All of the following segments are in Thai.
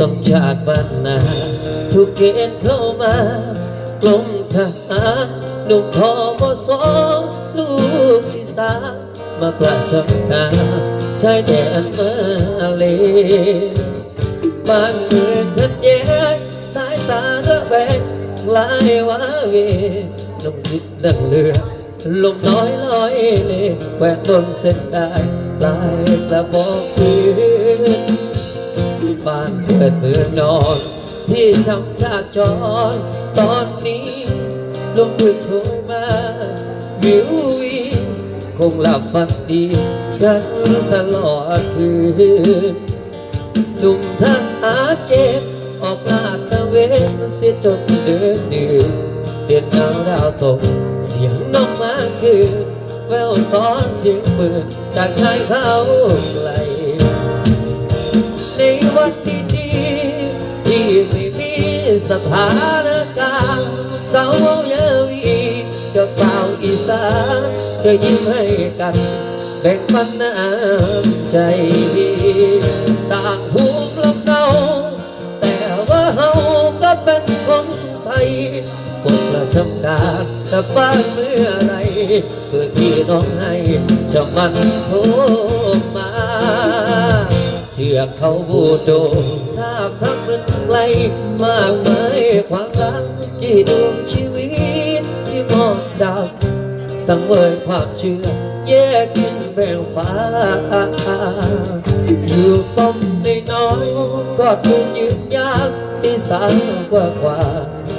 ต้องจากบ้านนาทุกเกณฑ์เข้ามากลมทหารหนุ่มพอมสองลูกที่สามมาประจำกาชายแดนมาเลบ้านเมืองขัดแย้งสายตาระแวงลายวาเวลมคิดดังเรือลมน้อยลอยเลแหวกบนเส้นได้ลายกระบอกปืน บ้านเกิดเมืองนอน ที่ช้ำชาติจรตอนนี้ลมดึกโชยมาวิววิคงหลับฝันดีกันตลอดคืนหนุ่มทหารเก็บออกลาดตะเวนเสียจนเดือนหนึ่งเดือนดาวดาวตก เสียงนกมาคืนแววซ้อนเสียงปืนจากชายเขาไกล วันดีๆที่ไม่มีสถานการณ์สาวยาวีกับเป่าวอีสานก็ยิ้มให้กันแบ่งปันน้ำใจต่างภูมิลำเนาแต่ว่าเฮาก็เป็นคนไทยคนละชำการกับบ้านเมื่อไรเพื่อที่น้องให้จะมันโทรมา เชือกเขาบูโดทาบทับเป็นไกลมากมายความรักกี่ดวงชีวิตที่มองดับสังเวยความเชื่อ แยกกินแบ่งฟ้า อยู่ป้อมในน้อยกอดคุณยืนยามที่สามกว่ากว่า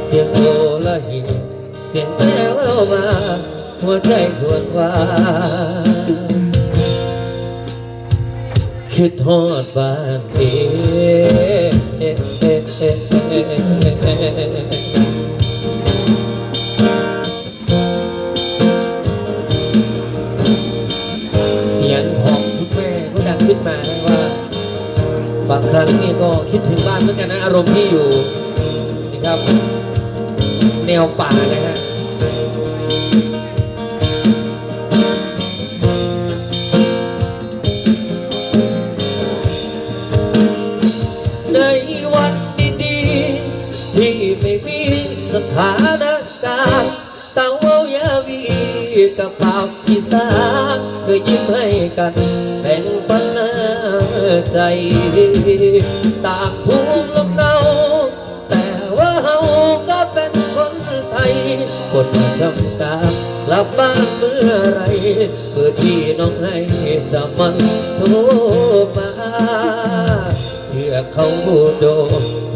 เสียงโอละหินเสียงแม่แววมา หัวใจทวนว่า คิดฮอดบ้านเอเสียงของคุณแม่ก็ดังขึ้นมานะว่า บางครั้งนี่ก็คิดถึงบ้านเหมือนกันนะ อารมณ์ที่อยู่นี่ครับ แนวป่านะฮะ ถานการณ์สาวยาวีกับปาวอีสานเคยยิ้มให้กันแบ่งปันน้ำใจต่างภูมิลำเนาแต่ว่าเฮาก็เป็นคนไทย คนจำกากลับบ้านเมื่อไรเพื่อที่น้องให้จะมันโทรมาเพื่อเขาโด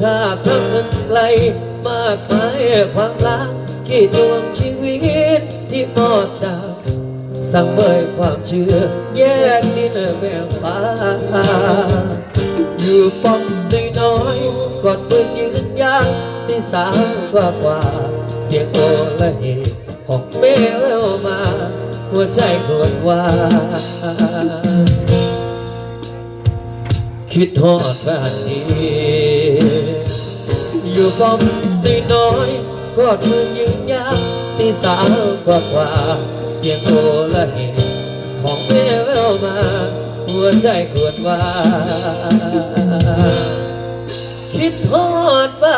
ถ้าทำมันไกล มากมายความรักกี่ดวงชีวิตที่มอดดาวสั่งเบยความเชื่อ แยกดินแบ่ฟ้า อยู่ป้อมน้อยๆกอดปืนยืนยางที่สามกว่ากว่า เสียงโอละเหตของแม่แววมา หัวใจกวนว่าคิดฮอดบ้านนี้ อยู่ป้อมน้อยกอดมือยืนยางที่สาวกว่ากว่า เสียงโอละเหตของแม่แววมา หัวใจกวดว่า คิดทอดบ้